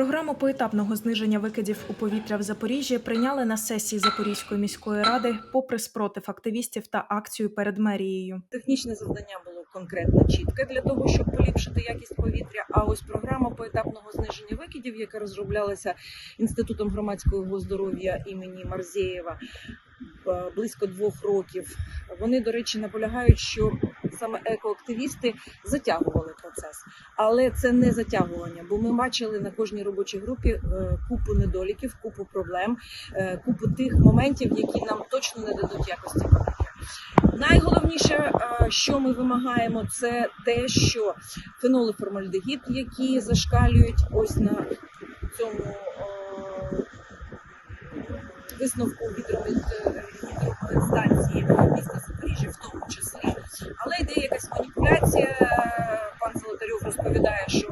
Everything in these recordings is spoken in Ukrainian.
Програму поетапного зниження викидів у повітря в Запоріжжі прийняли на сесії Запорізької міської ради, попри спротив активістів та акцію перед мерією. Технічне завдання було конкретно чітке для того, щоб поліпшити якість повітря. А ось програма поетапного зниження викидів, яка розроблялася інститутом громадського здоров'я імені Марзєєва близько двох років. Вони, до речі, наполягають, що саме екоактивісти затягували процес, але це не затягування, бо ми бачили на кожній робочій групі е, купу недоліків, купу проблем, е, купу тих моментів, які нам точно не дадуть якості. Найголовніше, е, що ми вимагаємо, це те, що феноли формальдегід, які зашкалюють ось на цьому е, висновку гідрометстанції міста Запоріжжя, в тому числі. Але йде якась маніпуляція. Пан Золотарьов розповідає, що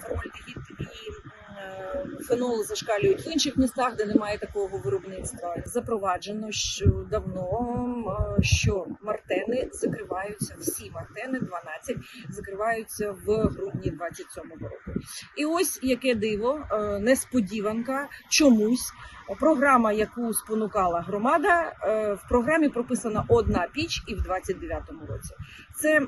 формальдегід і е, феноли зашкалюють в інших містах, де немає такого виробництва. Запроваджено що давно, е, що мартени закриваються, всі мартени, 12, закриваються в грудні 27-го року. І ось яке диво, е, несподіванка, чомусь. Програма, яку спонукала громада, е, в програмі прописана одна піч і в 29-му році. Це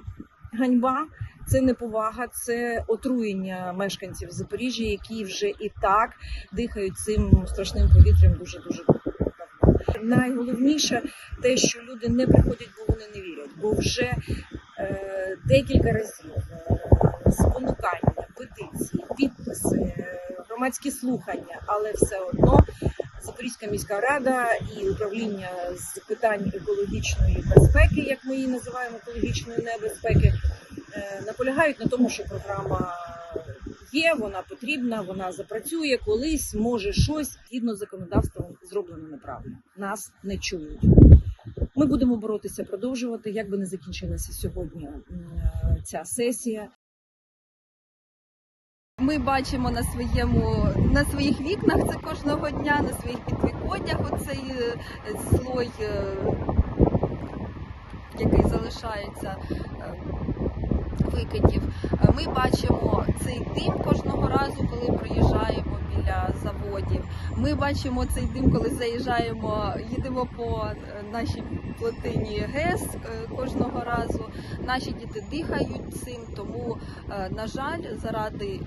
ганьба, це неповага, це отруєння мешканців Запоріжжя, які вже і так дихають цим страшним повітрям дуже дуже давно. Найголовніше те, що люди не приходять, бо вони не вірять, бо вже е, декілька разів е, спонукання, петиції, підписи, е, громадські слухання, але все одно. Запорізька міська рада і управління з питань екологічної безпеки, як ми її називаємо, екологічної небезпеки, е, наполягають на тому, що програма є, вона потрібна, вона запрацює колись, може щось згідно з законодавством зроблено неправильно. Нас не чують. Ми будемо боротися, продовжувати, як би не закінчилася сьогодні е, ця сесія. Ми бачимо на своєму на своїх вікнах це кожного дня, на своїх підвіконнях оцей е, слой, е, який залишається е, викидів. Ми бачимо цей дим кожного разу, коли проїжджаємо біля заводів. Ми бачимо цей дим, коли заїжджаємо, їдемо по нашій плотині ГЕС кожного разу. Наші діти дихають цим, тому, на жаль, заради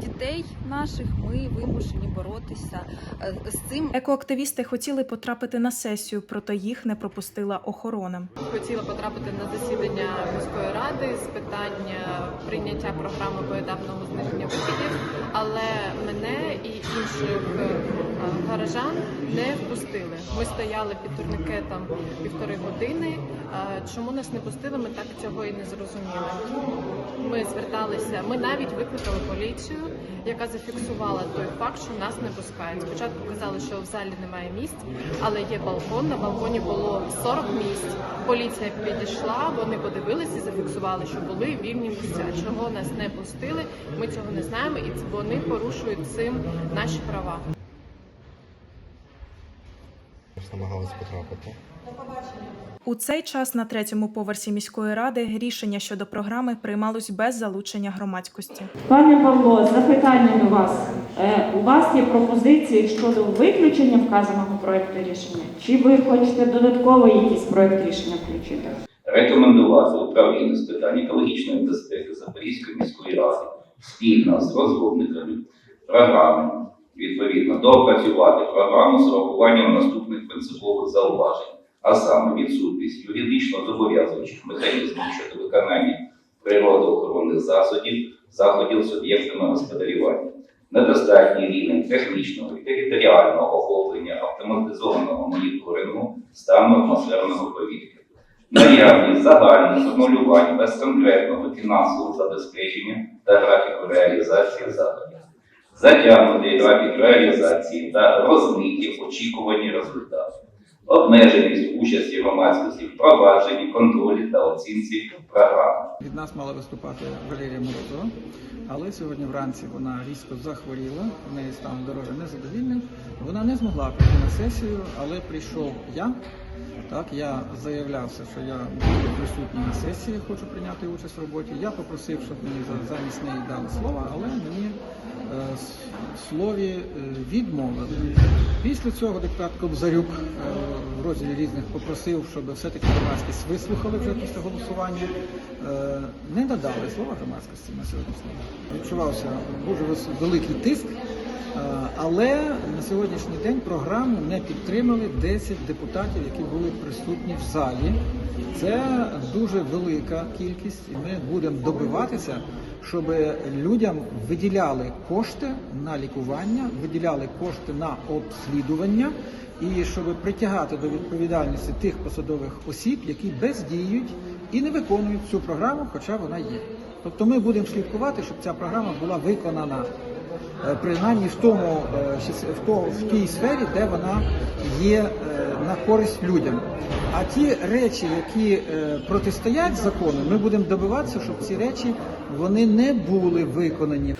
дітей наших ми вимушені боротися е, з цим. Екоактивісти хотіли потрапити на сесію, проте їх не пропустила охорона. Хотіла потрапити на засідання міської ради з питання прийняття програми поетапного зниження викидів, але мене і інших е, гаражан не впустили. Ми стояли під турникетом півтори години. Е, Чому нас не пустили, ми так цього і не зрозуміли. Ми зверталися, ми навіть викликали поліцію, яка зафіксувала той факт, що нас не пускають. Спочатку казали, що в залі немає місць, але є балкон. На балконі було 40 місць. Поліція підійшла, вони подивилися і зафіксували, що були вільні місця. Чого нас не пустили? Ми цього не знаємо, і вони порушують цим наші права. намагалися потрапити. У цей час на третьому поверсі міської ради рішення щодо програми приймалось без залучення громадськості. Пане Павло, запитання до вас. Е, У вас є пропозиції щодо виключення вказаного проекту рішення? Чи ви хочете додатково якийсь проект рішення включити? рекомендувати управлінню з питань екологічної безпеки Запорізької міської ради спільно з розробниками програми відповідно доопрацювати програму з урахуванням наступних принципових зауважень, а саме відсутність юридично зобов'язуючих механізмів щодо виконання природоохоронних засобів, заходів суб'єктами господарювання, недостатній рівень технічного і територіального охоплення автоматизованого моніторингу стану атмосферного повітря. Наявність загальних формулювань без конкретного фінансового забезпечення та графіку реалізації заходів, затягнутий графік реалізації та розмиті очікувані результати, обмеженість участі громадськості в провадженні, контролі та оцінці програми. Від нас мала виступати Валерія Морозова, але сьогодні вранці вона різко захворіла, в неї стан здоров'я незадовільним. Вона не змогла прийти на сесію, але прийшов я. Так, я заявлявся, що я буду присутній на сесії, хочу прийняти участь в роботі. Я попросив, щоб мені замість неї дали слово, але мені слові е, відмовили. Після цього депутат Кобзарюк е, в розділі різних попросив, щоб все-таки громадськість вислухали вже після голосування. Е, Не надали слова громадськості на сьогоднішній день. Відчувався дуже великий тиск. Е, Але на сьогоднішній день програму не підтримали 10 депутатів, які були присутні в залі. Це дуже велика кількість, і ми будемо добиватися, щоб людям виділяли кошти на лікування, виділяли кошти на обслідування, і щоб притягати до відповідальності тих посадових осіб, які бездіють і не виконують цю програму, хоча вона є. Тобто ми будемо слідкувати, щоб ця програма була виконана е, принаймні в тому е, в тій сфері, де вона є е, на користь людям. А ті речі, які е, протистоять закону, ми будемо добиватися, щоб ці речі вони не були виконані.